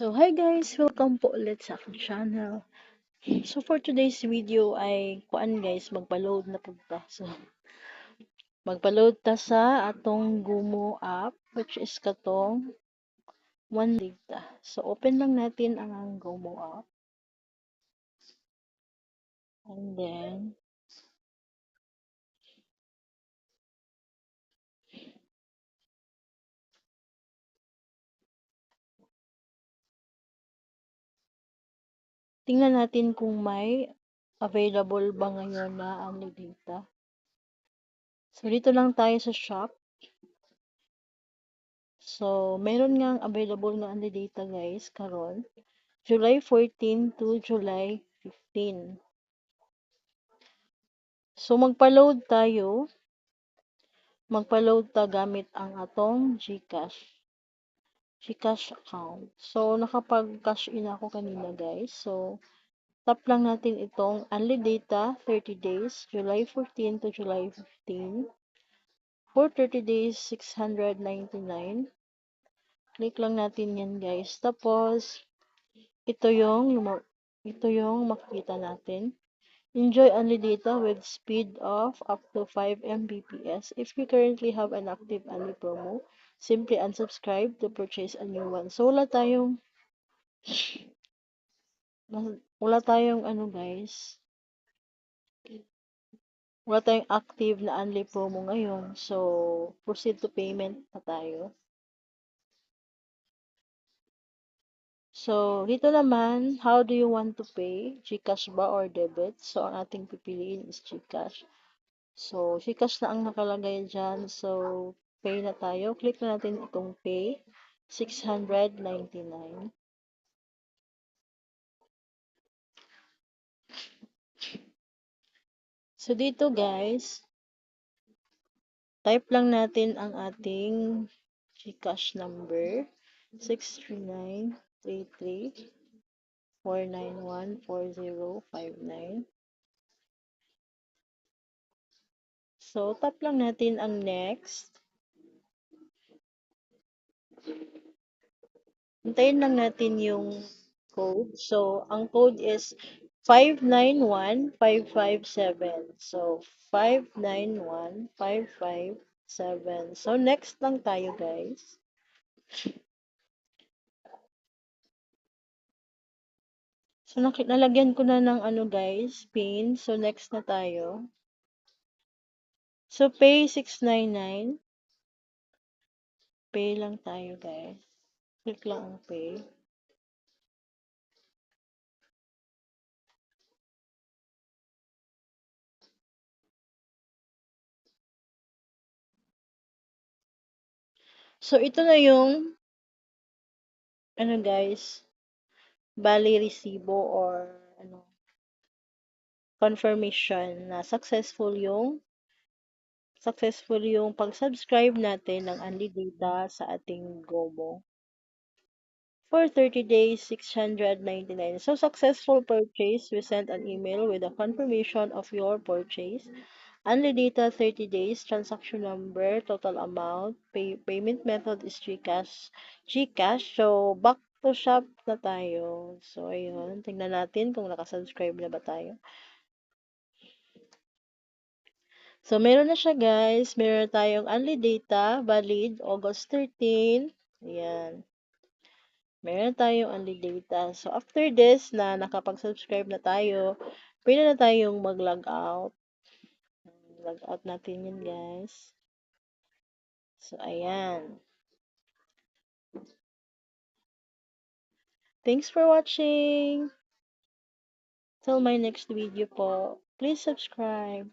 So, hi guys! Welcome po ulit sa aking channel. So, for today's video ay, kuan guys, magpa-load na po ta. So, magpa-load ta sa atong Gumo app, which is katong 1 data. So, open lang natin ang, ang Gumo app. And then, tingnan natin kung may available ba ngayon na only data. So, dito lang tayo sa shop. So, meron nga available na only data guys, karon July 14 to July 15. So, magpa-load tayo. Magpa-load ta gamit ang atong GCash. GCash account. So, nakapag-cash in ako kanina guys. So, tap lang natin itong only data 30 days, July 14 to July 15. For 30 days, 699. Click lang natin yan guys. Tapos, ito yung, ito yung makikita natin. Enjoy only data with speed of up to 5 Mbps. If you currently have an active only promo, simply unsubscribe to purchase a new one. So, wala tayong wala tayong ano guys wala tayong active na only promo ngayon. So, proceed to payment na tayo. So, dito naman, how do you want to pay? Gcash ba or debit? So, ang ating pipiliin is Gcash. So, Gcash na ang nakalagay dyan. So, pay na tayo. Click na natin itong pay. 699. So, dito guys, type lang natin ang ating Gcash number. 639 33-491-4059. So, tap lang natin ang next. Hintayin lang natin yung code. So, ang code is 591557. So, 591557. So, next lang tayo guys. So, nalagyan ko na ng ano guys, pin. So, next na tayo. So, pay 699. Pay lang tayo guys. Click lang ang pay. So, ito na yung ano guys, bali resibo or ano confirmation na successful yung successful yung pag-subscribe natin ng Unli Data sa ating Gomo. For 30 days, 699. So, successful purchase. We sent an email with a confirmation of your purchase. Only data 30 days, transaction number, total amount, pay, payment method is GCash. GCash. So, back to shop na tayo. So, ayun. Tingnan natin kung nakasubscribe na ba tayo. So, meron na siya guys. Meron tayong only data, valid August 13. Ayan. Meron tayong only data. So, after this, na nakapag-subscribe na tayo, pwede na tayong mag-log out. Log out natin yun, guys. So, ayan. Thanks for watching. Till my next video po. Please subscribe.